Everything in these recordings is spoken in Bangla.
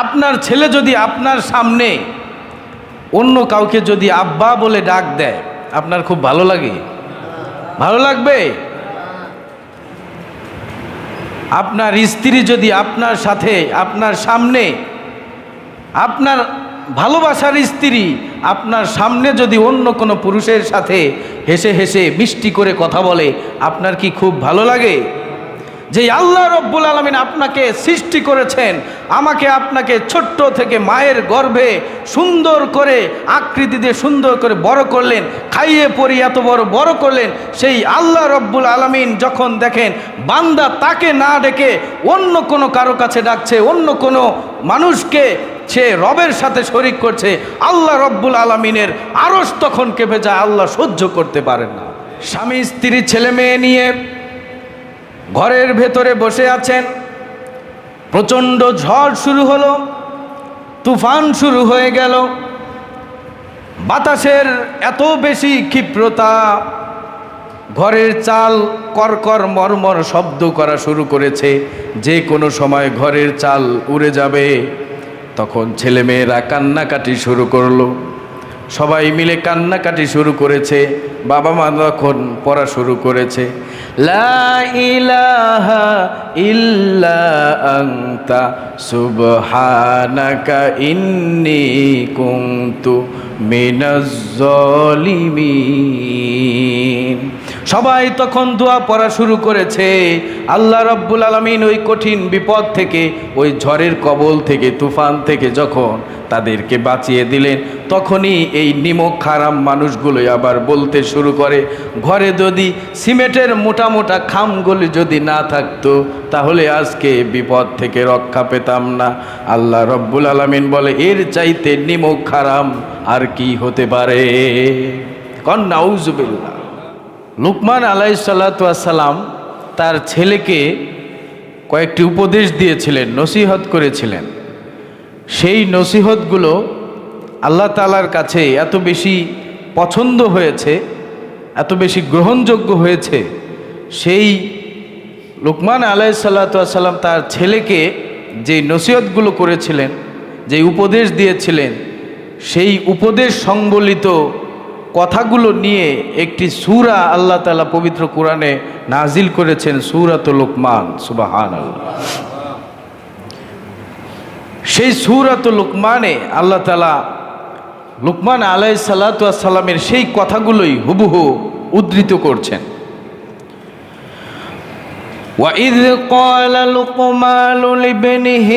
আপনার ছেলে যদি আপনার সামনে অন্য কাউকে যদি আব্বা বলে ডাক দেয়, আপনার খুব ভালো লাগে? ভালো লাগবে? আপনার স্ত্রী যদি আপনার সাথে, আপনার সামনে, আপনার ভালোবাসার স্ত্রী আপনার সামনে যদি অন্য কোনো পুরুষের সাথে হেসে হেসে মিষ্টি করে কথা বলে, আপনার কি খুব ভালো লাগে? যে আল্লাহ রব্বুল আলমিন আপনাকে সৃষ্টি করেছেন, আমাকে আপনাকে ছোট্ট থেকে মায়ের গর্ভে সুন্দর করে, আকৃতি দিয়ে সুন্দর করে বড় করলেন, খাইয়ে পরি এত বড় বড় করলেন, সেই আল্লাহ রব্বুল আলমিন যখন দেখেন, বান্দা তাকে না ডেকে অন্য কোনো কারও কাছে ডাকছে, অন্য কোনো মানুষকে সে রবের সাথে শরিক করছে, আল্লাহ রব্বুল আলমিনের আরস তখন কেঁপে যায়, আল্লাহ সহ্য করতে পারেন না। স্বামী, স্ত্রী, ছেলে, মেয়ে নিয়ে ঘরের ভেতরে বসে আছেন। প্রচণ্ড ঝড় শুরু হলো, তুফান শুরু হয়ে গেল। বাতাসের এত বেশি ক্ষিপ্রতা, ঘরের চাল করকর মরমর শব্দ করা শুরু করেছে। যে কোনো সময় ঘরের চাল উড়ে যাবে, তখন ছেলেমেয়েরা কান্নাকাটি শুরু করল। সবাই মিলে কান্নাকাটি শুরু করেছে, বাবা মা তখন পড়া শুরু করেছে। ইল্লা কুনতু সবাই তখন দোয়া পড়া শুরু করেছে, আল্লাহ রব্বুল আলমিন ওই কঠিন বিপদ থেকে, ওই ঝড়ের কবল থেকে, তুফান থেকে যখন তাদেরকে বাঁচিয়ে দিলেন তখনই এই নিমক খারাম মানুষগুলোই আবার বলতে শুরু করে, ঘরে যদি সিমেন্টের মোটা মোটা খামগুলি যদি না থাকতো, তাহলে আজকে বিপদ থেকে রক্ষা পেতাম না। আল্লাহ রব্বুল আলমিন বলে, এর চাইতে নিমক খারাম আর কি হতে পারে? কন্যাউজবিল্লা লুকমান আলাই সাল্লাম তার ছেলেকে কয়েকটি উপদেশ দিয়েছিলেন, নসিহত করেছিলেন। সেই নসিহতগুলো আল্লাহ তালার কাছে এত বেশি পছন্দ হয়েছে, এত বেশি গ্রহণযোগ্য হয়েছে, সেই লুকমান আলাই তার ছেলেকে যে নসিহতগুলো করেছিলেন, যে উপদেশ দিয়েছিলেন, সেই উপদেশ সংবলিত কথাগুলো নিয়ে একটি সুরা আল্লাহ তালা পবিত্র কোরআনে নাজিল করেছেন, সুরাত লোকমান সুবাহান সেই সুরাত লোকমানে আল্লাহ তালা লুকমান আলাই সাল্লাতামের সেই কথাগুলোই হুবহু উদ্ধৃত করছেন وإذ قال لقمان لابنه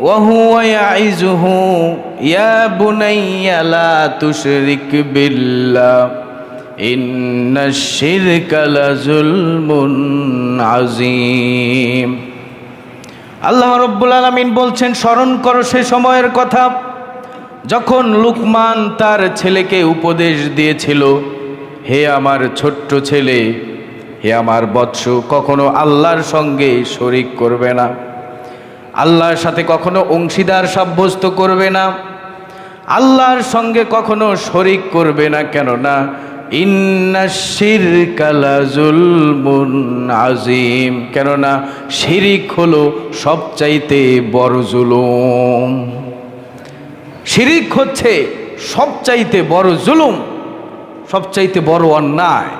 وهو يعزه يا بني لا تشرك بالله إن الشرك لظلم عظيم আল্লাহ রব্বুল আলমিন বলছেন স্মরণ করো সে সময়ের কথা যখন লুকমান তার ছেলেকে উপদেশ দিয়েছিল, হে আমার ছোট্ট ছেলে, হে আমার বৎস, কখনো আল্লাহর সঙ্গে শরিক করবে না। আল্লাহর সাথে কখনো অংশীদার সাব্যস্ত করবে না। আল্লাহর সঙ্গে কখনো শরিক করবে না কেননা আজিম কেননা, শিরিক হলো সবচাইতে বড় জুলুম। শিরিক হচ্ছে সবচাইতে বড় জুলুম, সবচাইতে বড় অন্যায়।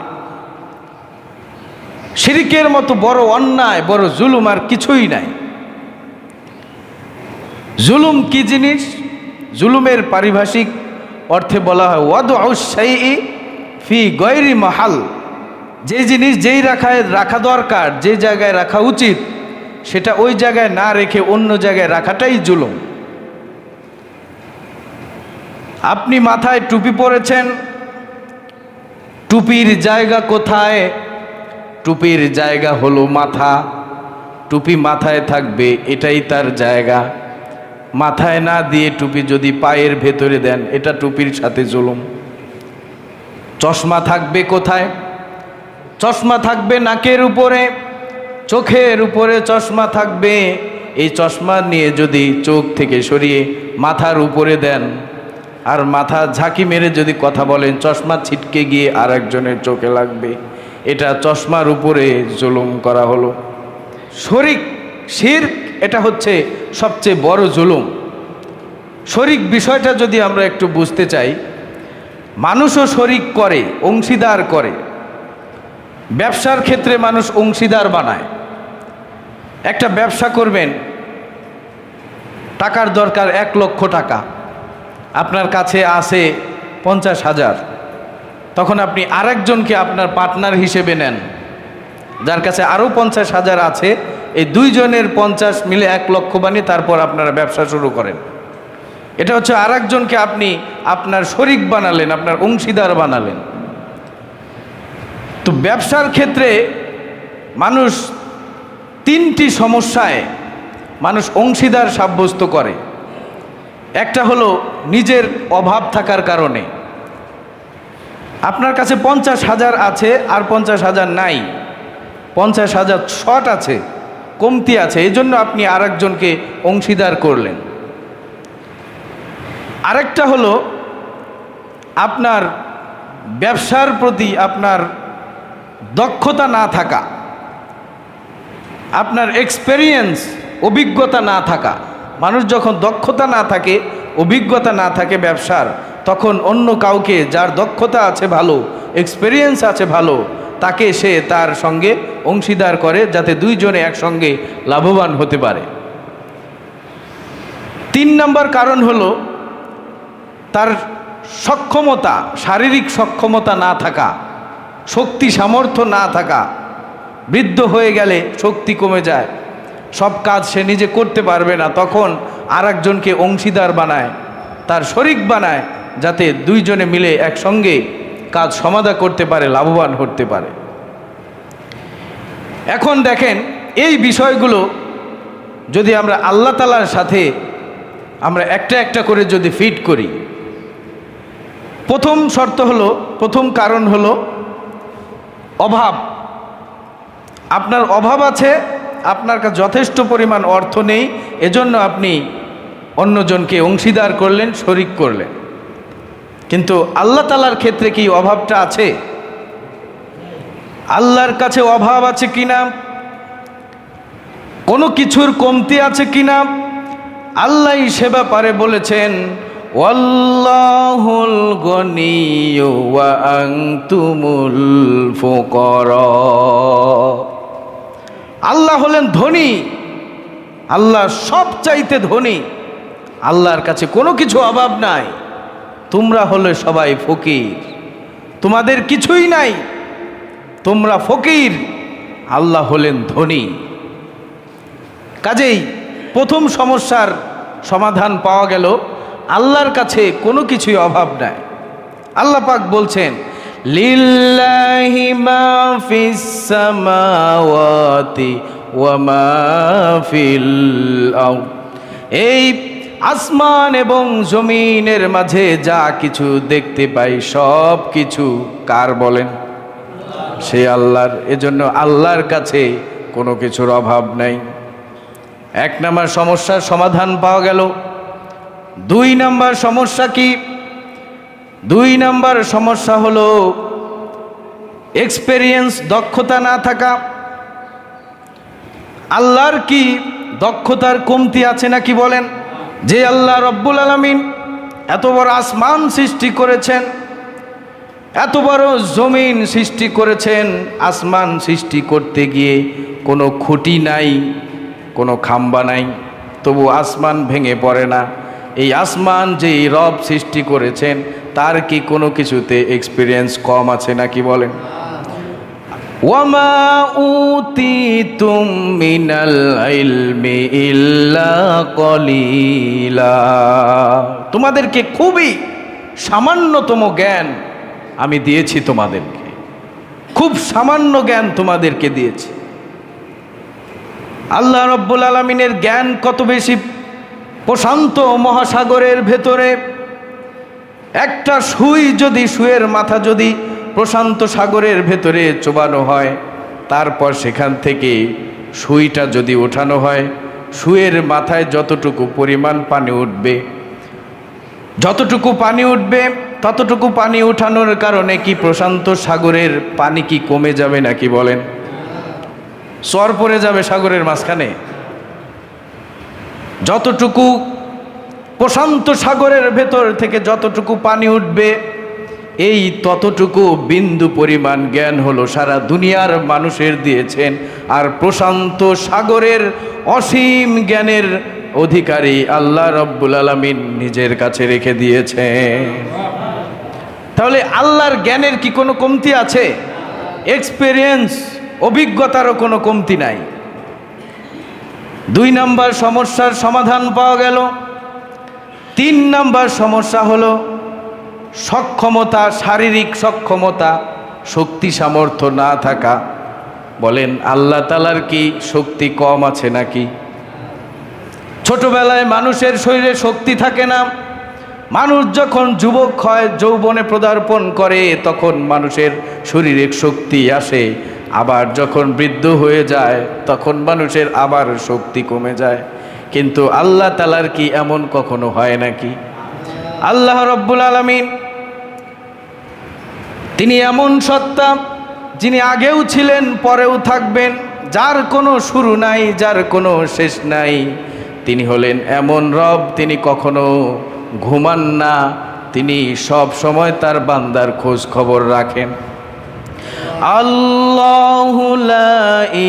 শিরিকের মতো বড় অন্যায়, বড় জুলুম আর কিছুই নাই। জুলুম কি জিনিস? জুলুমের পারিভাষিক অর্থে বলা হয় ওয়াদ ঔসাই ফি গয়রি মাহাল। যে জিনিস যেই রাখায় রাখা দরকার, যে জায়গায় রাখা উচিত, সেটা ওই জায়গায় না রেখে অন্য জায়গায় রাখাটাই জুলুম। আপনি মাথায় টুপি পরেছেন? টুপির জায়গা কোথায়? টুপির জায়গা হলো মাথা। টুপি মাথায় থাকবে, এটাই তার জায়গা। মাথায় না দিয়ে টুপি যদি পায়ের ভেতরে দেন, এটা টুপির সাথে জুলুম। চশমা থাকবে কোথায়? চশমা থাকবে নাকের উপরে, চোখের উপরে চশমা থাকবে। এই চশমা নিয়ে যদি চোখ থেকে সরিয়ে মাথার উপরে দেন আর মাথা ঝাঁকি মেরে যদি কথা বলেন, চশমা ছিটকে গিয়ে আর একজনের চোখে লাগবে। এটা চশমার উপরে জুলুম করা হলো। শরিক শির এটা হচ্ছে সবচেয়ে বড় জুলুম। শরিক বিষয়টা যদি আমরা একটু বুঝতে চাই, মানুষও শরিক করে, অংশীদার করে। ব্যবসার ক্ষেত্রে মানুষ অংশীদার বানায়। একটা ব্যবসা করবেন, টাকার দরকার এক লক্ষ টাকা। আপনার কাছে আছে পঞ্চাশ হাজার। তখন আপনি আরেকজনকে আপনার পার্টনার হিসেবে নেন। যার কাছে আরও পঞ্চাশ হাজার আছে, এই দুইজনের পঞ্চাশ মিলে এক লক্ষ বানিয়ে তারপর আপনারা ব্যবসা শুরু করেন। এটা হচ্ছে আরেকজনকে আপনি আপনার শরিক বানালেন, আপনার অংশীদার বানালেন। তো ব্যবসার ক্ষেত্রে মানুষ তিনটি সমস্যায় মানুষ অংশীদার সাব্যস্ত করে। একটা হলো নিজের অভাব থাকার কারণে। আপনার কাছে পঞ্চাশ হাজার আছে আর পঞ্চাশ হাজার নাই। পঞ্চাশ হাজার শট আছে, কমতি আছে, এই জন্য আপনি আরেকজনকে অংশীদার করলেন। আরেকটা হলো আপনার ব্যবসার প্রতি আপনার দক্ষতা না থাকা, আপনার এক্সপেরিয়েন্স অভিজ্ঞতা না থাকা। মানুষ যখন দক্ষতা না থাকে, অভিজ্ঞতা না থাকে ব্যবসার, তখন অন্য কাউকে যার দক্ষতা আছে ভালো এক্সপেরিয়েন্স আছে ভালো, তাকে সে তার সঙ্গে অংশীদার করে যাতে দুইজনে একসঙ্গে লাভবান হতে পারে। তিন নম্বর কারণ হলো, তার সক্ষমতা, শারীরিক সক্ষমতা না থাকা, শক্তি সামর্থ্য না থাকা, বৃদ্ধ হয়ে গেলে শক্তি কমে যায় সব কাজ সে নিজে করতে পারবে না, তখন আর একজনকে অংশীদার বানায়, তার শরিক বানায়, যাতে দুইজনে মিলে একসঙ্গে কাজ সমাধা করতে পারে, লাভবান করতে পারে। এখন দেখেন, এই বিষয়গুলো যদি আমরা আল্লাহ তালার সাথে আমরা একটা একটা করে যদি ফিট করি, প্রথম শর্ত হলো, প্রথম কারণ হলো অভাব। আপনার অভাব আছে আপনার কাছে যথেষ্ট পরিমাণ অর্থ নেই, এজন্য আপনি অন্যজনকে অংশীদার করলেন, শরিক করলেন। কিন্তু আল্লাহ তালার ক্ষেত্রে কি অভাবটা আছে? আল্লাহর কাছে অভাব আছে কিনা কোনো কিছুর কমতি আছে কিনা আল্লাহ সে ব্যাপারে বলেছেন, ওয়াল্লাহুল আল্লাহ হলেন ধনী। আল্লাহ সব চাইতে ধনী। আল্লাহর কাছে কোনো কিছু অভাব নাই। তোমরা হলে সবাই ফকির। তোমাদের কিছুই নাই। তোমরা ফকির। আল্লাহ হলেন ধনী। কাজেই প্রথম সমস্যার সমাধান পাওয়া গেল। আল্লাহর কাছে কোনো কিছুই অভাব নাই। আল্লাহ পাক বলছেন লিল্লাহি মা ফিস সামাওয়াতি ওয়া মা ফিল এই আসমান এবং জমিনের মাঝে যা কিছু দেখতে পাই, সব কিছু কার বলেন? সে আল্লাহর, এজন্য আল্লাহর কাছে কোনো কিছুর অভাব নাই। এক নম্বর সমস্যার সমাধান পাওয়া গেল। দুই নম্বর সমস্যা কি? দুই নম্বর সমস্যা হলো এক্সপেরিয়েন্স দক্ষতা না থাকা। আল্লাহর কি দক্ষতার কমতি আছে নাকি বলেন? যে আল্লাহ রব্বুল আলমিন এত বড় আসমান সৃষ্টি করেছেন, এত বড় জমিন সৃষ্টি করেছেন, আসমান সৃষ্টি করতে গিয়ে কোনো খুঁটি নাই, কোনো খাম্বা নাই, তবু আসমান ভেঙে পড়ে না। এই আসমান যে রব সৃষ্টি করেছেন তার কি কোনো কিছুতে এক্সপিরিয়েন্স কম আছে নাকি বলেন? ওয়ামা উতিতুম ইল্লা কলিলা। তোমাদেরকে খুবই সামান্যতম জ্ঞান আমি দিয়েছি তোমাদেরকে। খুব সামান্য জ্ঞান তোমাদেরকে দিয়েছি। আল্লাহ রব্বুল আলমিনের জ্ঞান কত বেশি প্রশান্ত মহাসাগরের ভেতরে একটা সুই যদি, সুয়ের মাথা যদি প্রশান্ত সাগরের ভেতরে চোবানো হয়, তারপর সেখান থেকে সুইটা যদি ওঠানো হয়, সুয়ের মাথায় যতটুকু পরিমাণ পানি উঠবে, যতটুকু পানি উঠবে, ততটুকু পানি উঠানোর কারণে কি প্রশান্ত সাগরের পানি কি কমে যাবে নাকি বলেন? চর পড়ে যাবে সাগরের মাঝখানে। যতটুকু প্রশান্ত সাগরের ভেতর থেকে যতটুকু পানি উঠবে, এই ততটুকু বিন্দু পরিমাণ জ্ঞান হলো সারা দুনিয়ার মানুষের দিয়েছেন। আর প্রশান্ত সাগরের অসীম জ্ঞানের অধিকারী আল্লাহ রব্বুল আলমিন নিজের কাছে রেখে দিয়েছেন। তাহলে আল্লাহর জ্ঞানের কি কোনো কমতি আছে? এক্সপিরিয়েন্স অভিজ্ঞতারও কোনো কমতি নাই। দুই নাম্বার সমস্যার সমাধান পাওয়া গেল। তিন নাম্বার সমস্যা হলো সক্ষমতা, শারীরিক সক্ষমতা, শক্তি সামর্থ্য না থাকা। বলেন, আল্লাহ তালার কি শক্তি কম আছে নাকি? ছোটবেলায় মানুষের শরীরে শক্তি থাকে না। মানুষ যখন যুবক হয়, যৌবনে পদার্পণ করে, তখন মানুষের শরীরে শক্তি আসে। আবার যখন বৃদ্ধ হয়ে যায়, তখন মানুষের আবার শক্তি কমে যায়। কিন্তু আল্লাহ তালার কি এমন কখনো হয় নাকি? আল্লাহ রব্বুল আলমিন তিনি এমন সত্তা যিনি আগেও ছিলেন, পরেও থাকবেন, যার কোনো শুরু নাই, যার কোনো শেষ নাই। তিনি হলেন এমন রব, তিনি কখনো ঘুমান না, তিনি সব সময় তার বান্দার খোঁজ খবর রাখেন। আল্লাহ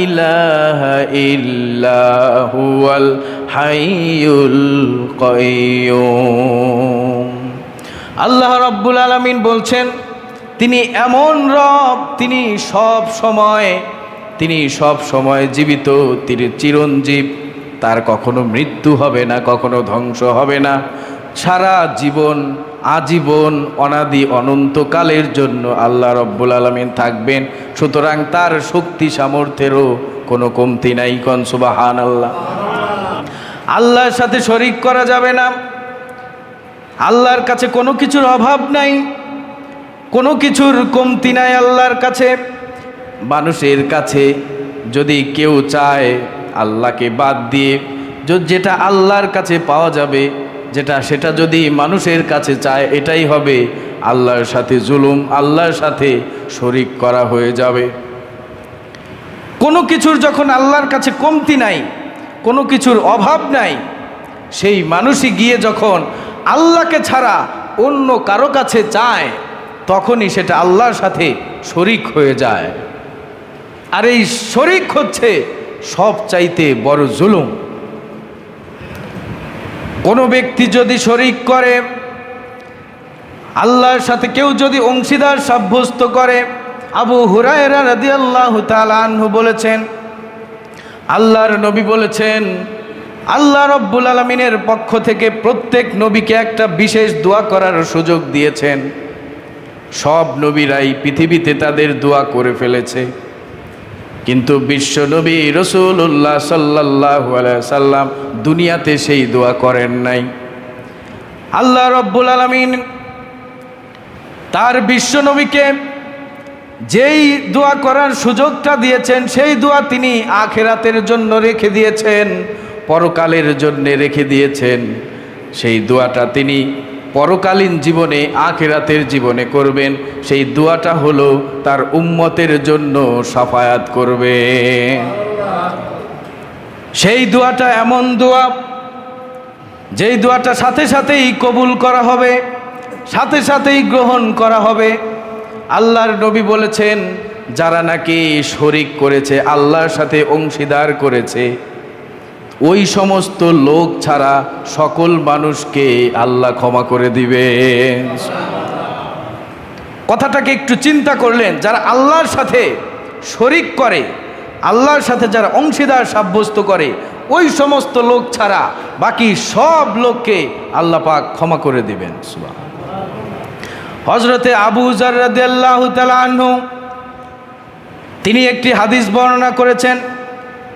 ইলাহা ইল্লাহুয়াল হাইয়ুল কাইয়ুম। আল্লাহ রব্বুল আলামিন বলছেন, তিনি এমন রব, তিনি সব সময়, তিনি সব সময় জীবিত, তিনি চিরঞ্জীব, তার কখনো মৃত্যু হবে না, কখনো ধ্বংস হবে না। সারা জীবন আজীবন অনাদি অনন্তকালের জন্য আল্লাহ রব্বুল আলমিন থাকবেন। সুতরাং তার শক্তি সামর্থ্যেরও কোনো কমতি নাই কনসুবাহান আল্লাহ আল্লাহর সাথে শরিক করা যাবে না। আল্লাহর কাছে কোনো কিছুর অভাব নাই। কোনো কিছুর কমতি নাই আল্লাহর কাছে। মানুষের কাছে যদি কেউ চায় আল্লাহকে বাদ দিয়ে যেটা আল্লাহর কাছে পাওয়া যাবে, যেটা সেটা যদি মানুষের কাছে চায়, এটাই হবে আল্লাহর সাথে জুলুম, আল্লাহর সাথে শরিক করা হয়ে যাবে। কোনো কিছুর যখন আল্লাহর কাছে কমতি নাই কোনো কিছুর অভাব নাই। সেই মানুষই গিয়ে যখন আল্লাহকে ছাড়া অন্য কারও কাছে চায় তখনই সেটা আল্লাহর সাথে শরিক হয়ে যায়। আর এই শরিক হচ্ছে সব চাইতে বড় জুলুম। কোনো ব্যক্তি যদি শরিক করে, আল্লাহর সাথে কেউ যদি অংশীদার সাব্যস্ত করে, আবু হুরায়রা রাদিয়াল্লাহু তাআলা আনহু বলেছেন আল্লাহর নবী বলেছেন, আল্লাহ রব্বুল আলমিনের পক্ষ থেকে প্রত্যেক নবীকে একটা বিশেষ দোয়া করার সুযোগ দিয়েছেন। সব নবীরাই পৃথিবীতে তাদের দোয়া করে ফেলেছে। কিন্তু বিশ্ব নবী রসুল্লাহ সাল্লাহ সাল্লাম দুনিয়াতে সেই দোয়া করেন নাই। আল্লাহ রব্বুল আলমিন তার বিশ্ব নবীকে যেই দোয়া করার সুযোগটা দিয়েছেন, সেই দোয়া তিনি আখেরাতের জন্য রেখে দিয়েছেন, পরকালের জন্য রেখে দিয়েছেন। সেই দোয়াটা তিনি পরকালীন জীবনে, আখেরাতের জীবনে করবেন। সেই দোয়াটা হলো তার উম্মতের জন্য সাফায়াত করবে। সেই দোয়াটা এমন দোয়া, যেই দোয়াটা সাথে সাথেই কবুল করা হবে, সাথে সাথেই গ্রহণ করা হবে। আল্লাহর নবী বলেছেন, যারা নাকি শরিক করেছে, আল্লাহর সাথে অংশীদার করেছে, ওই সমস্ত লোক ছাড়া সকল মানুষকে আল্লাহ ক্ষমা করে দিবে কথাটাকে একটু চিন্তা করলেন, যারা আল্লাহর সাথে শরিক করে, আল্লাহর সাথে যারা অংশীদার সাব্যস্ত করে, ওই সমস্ত লোক ছাড়া বাকি সব লোককে আল্লাহ পাক ক্ষমা করে দিবেন সুবহান হজরতে আবু তালাহু তিনি একটি হাদিস বর্ণনা করেছেন,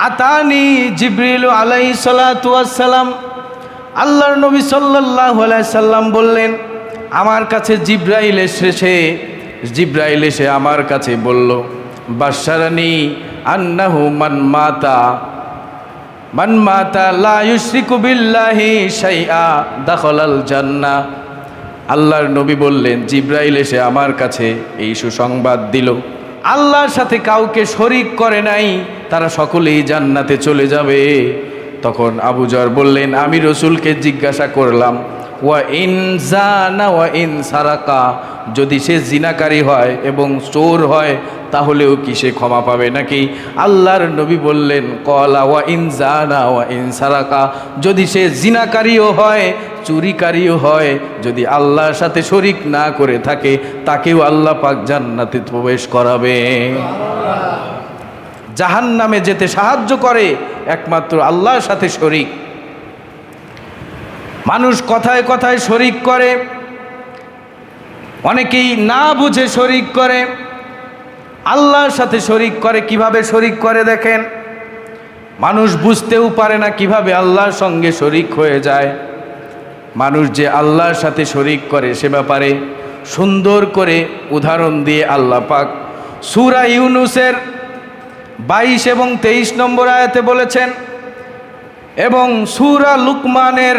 আতানি জিব্রিল আলাই সালাম আল্লাহর নবী সাল্লাহ সাল্লাম বললেন, আমার কাছে জিব্রাইল এসেছে। জিব্রাইল এসে আমার কাছে বলল বাসারানি আন্নাহু মান মাতা মান মাতা লা ইউশরিকু বিল্লাহি শাইআ, দাখালাল জান্নাহ। আল্লাহর নবী বললেন, জিব্রাইল এসে আমার কাছে এই সুসংবাদ দিল। আল্লাহর সাথে কাউকে শরিক করে নাই, তারা সকলেই জান্নাতে চলে যাবে। তখন আবুজর বললেন, আমি রসুলকে জিজ্ঞাসা করলাম ওয়া ইন জানা ওয়া ইন সারাকা। যদি সে জিনাকারী হয় এবং চোর হয়, তাহলেও কি সে ক্ষমা পাবে নাকি? আল্লাহর নবী বললেন, কলা ওয়া ইন জানা ওয়া ইন সারাকা। যদি সে জিনাকারীও হয়, চুরিকারীও হয়, যদি আল্লাহর সাথে শরিক না করে থাকে, তাকেও আল্লাহ পাক জান্নাতে প্রবেশ করাবে। জাহান নামে যেতে সাহায্য করে, একমাত্র আল্লাহর সাথে শরিক। মানুষ কথায় কথায় শরিক করে, অনেকেই না বুঝে শরিক করে, আল্লাহর সাথে শরিক করে, কীভাবে শরিক করে দেখেন? মানুষ বুঝতেও পারে না কীভাবে আল্লাহর সঙ্গে শরিক হয়ে যায়। মানুষ যে আল্লাহর সাথে শরিক করে সে ব্যাপারে সুন্দর করে উদাহরণ দিয়ে আল্লাহ পাক সুরা ইউনুসের বাইশ এবং তেইশ নম্বর আয়াতে বলেছেন, এবং সুরা লুকমানের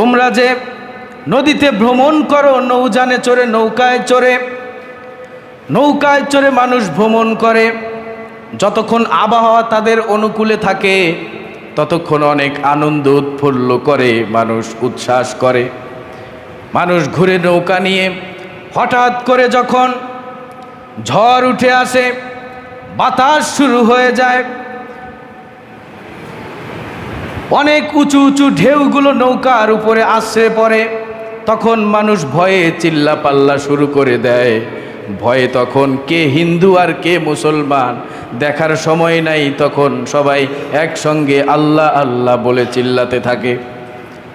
তোমরা যে নদীতে ভ্রমণ করো নৌজানে চড়ে, নৌকায় চড়ে নৌকায় চড়ে মানুষ ভ্রমণ করে, যতক্ষণ আবহাওয়া তাদের অনুকূলে থাকে, ততক্ষণ অনেক আনন্দ উৎফুল্ল করে, মানুষ উচ্ছ্বাস করে। মানুষ ঘুরে নৌকা নিয়ে, হঠাৎ করে যখন ঝড় উঠে আসে, বাতাস শুরু হয়ে যায় অনেক উঁচু উঁচু ঢেউগুলো নৌকার উপরে আশ্রে পড়ে। তখন মানুষ ভয়ে চিল্লা পাল্লা শুরু করে দেয়। ভয়ে তখন কে হিন্দু আর কে মুসলমান? দেখার সময় নাই, তখন সবাই একসঙ্গে আল্লাহ আল্লাহ বলে চিল্লাতে থাকে।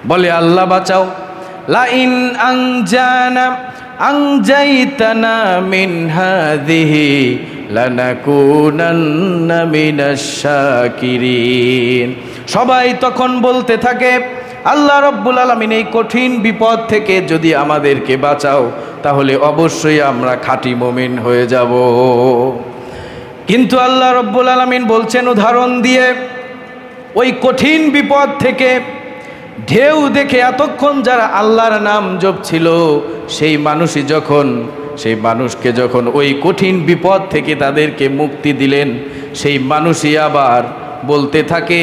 বলে, আল্লাহ বাঁচাও। লাইন আংজানা আংজাইতানা মিন হাদিহি। সবাই তখন বলতে থাকে, আল্লাহ রব্বুল আলমিন এই কঠিন বিপদ থেকে যদি আমাদেরকে বাঁচাও, তাহলে অবশ্যই আমরা খাঁটি মমিন হয়ে যাব। কিন্তু আল্লাহ রব্বুল আলমিন বলছেন, উদাহরণ দিয়ে, ওই কঠিন বিপদ থেকে ঢেউ দেখে এতক্ষণ যারা আল্লাহর নাম জপছিল, সেই মানুষই যখন সেই মানুষকে যখন ওই কঠিন বিপদ থেকে তাদেরকে মুক্তি দিলেন, সেই মানুষই আবার বলতে থাকে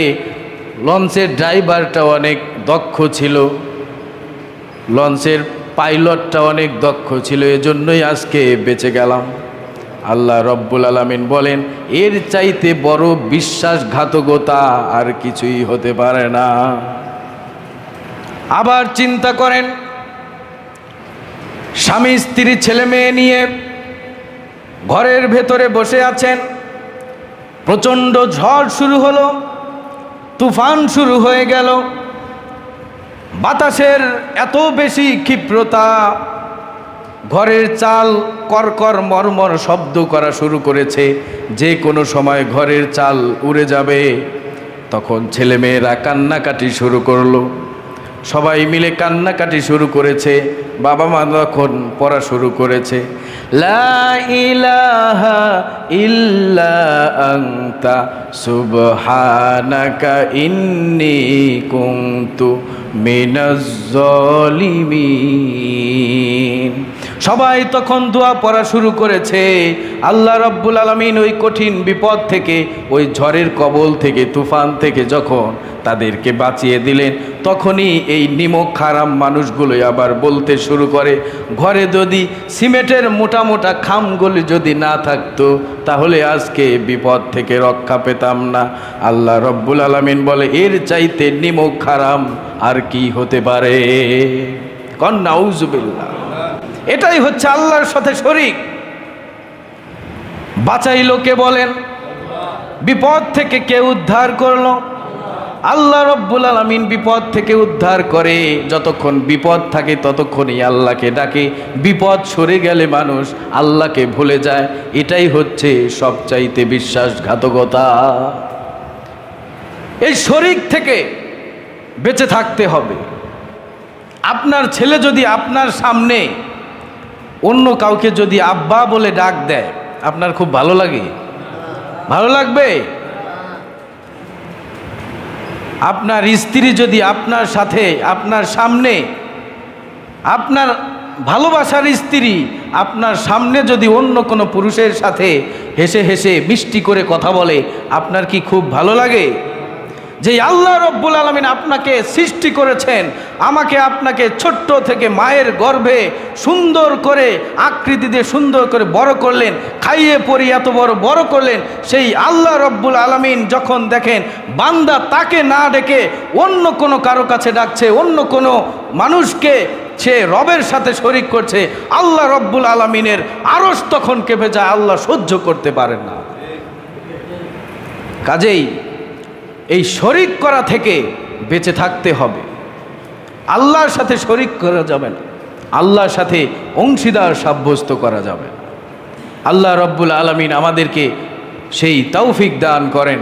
লঞ্চের ড্রাইভারটা অনেক দক্ষ ছিল লঞ্চের পাইলটটা অনেক দক্ষ ছিল, এজন্যই আজকে বেঁচে গেলাম। আল্লাহ রব্বুল আলমিন বলেন, এর চাইতে বড় বিশ্বাসঘাতকতা আর কিছুই হতে পারে না। আবার চিন্তা করেন স্বামী, স্ত্রী, ছেলে, মেয়ে নিয়ে ঘরের ভেতরে বসে আছেন। প্রচণ্ড ঝড় শুরু হলো, তুফান শুরু হয়ে গেল। বাতাসের এত বেশি ক্ষিপ্রতা, ঘরের চাল করকর, মরমর শব্দ করা শুরু করেছে। যে কোনো সময় ঘরের চাল উড়ে যাবে। তখন ছেলেমেয়েরা কান্নাকাটি শুরু করল। সবাই মিলে কান্নাকাটি শুরু করেছে, বাবা মা তখন পড়া শুরু করেছে। ইল্লা সুবহানাকা ইন্নি কুন্তু মিনাজ জালিমিন সবাই তখন দোয়া পড়া শুরু করেছে। আল্লাহ রব্বুল আলমিন ওই কঠিন বিপদ থেকে, ওই ঝড়ের কবল থেকে, তুফান থেকে যখন তাদেরকে বাঁচিয়ে দিলেন, তখনই এই নিমক খারাম মানুষগুলোই আবার বলতে শুরু করে, ঘরে যদি সিমেন্টের মোটা মোটা খামগুলি যদি না থাকতো, তাহলে আজকে বিপদ থেকে রক্ষা পেতাম না। আল্লাহ রব্বুল আলমিন বলে, এর চাইতে নিমক খারাম আর কি হতে পারে? কন্যা উজুবিল্লা এটাই হচ্ছে আল্লাহর সাথে শরিক। বাঁচাইলো কে বলেন? বিপদ থেকে কে উদ্ধার করল? আল্লাহ রব্বুল আলমিন বিপদ থেকে উদ্ধার করে। যতক্ষণ বিপদ থাকে ততক্ষণই আল্লাহকে ডাকে। বিপদ সরে গেলে মানুষ আল্লাহকে ভুলে যায়। এটাই হচ্ছে সবচাইতে বিশ্বাসঘাতকতা। এই শরিক থেকে বেঁচে থাকতে হবে। আপনার ছেলে যদি আপনার সামনে অন্য কাউকে যদি আব্বা বলে ডাক দেয়, আপনার খুব ভালো লাগে? ভালো লাগবে? আপনার স্ত্রী যদি আপনার সাথে, আপনার সামনে, আপনার ভালোবাসার স্ত্রী আপনার সামনে যদি অন্য কোনো পুরুষের সাথে হেসে হেসে মিষ্টি করে কথা বলে, আপনার কি খুব ভালো লাগে? যে আল্লাহ রব্বুল আলমিন আপনাকে সৃষ্টি করেছেন, আমাকে আপনাকে ছোট্ট থেকে মায়ের গর্ভে সুন্দর করে, আকৃতি দিয়ে সুন্দর করে বড় করলেন, খাইয়ে পরি এত বড় বড় করলেন, সেই আল্লাহ রব্বুল আলমিন যখন দেখেন, বান্দা তাকে না ডেকে অন্য কোনো কারও কাছে ডাকছে, অন্য কোনো মানুষকে সে রবের সাথে শরিক করছে, আল্লাহ রব্বুল আলমিনের আরস তখন কেঁপে যায়, আল্লাহ সহ্য করতে পারেন না। কাজেই এই শরিক করা থেকে বেঁচে থাকতে হবে। আল্লাহর সাথে শরিক করা যাবে না। আল্লাহর সাথে অংশীদার সাব্যস্ত করা যাবে আল্লাহ রব্বুল আলমিন আমাদেরকে সেই তৌফিক দান করেন।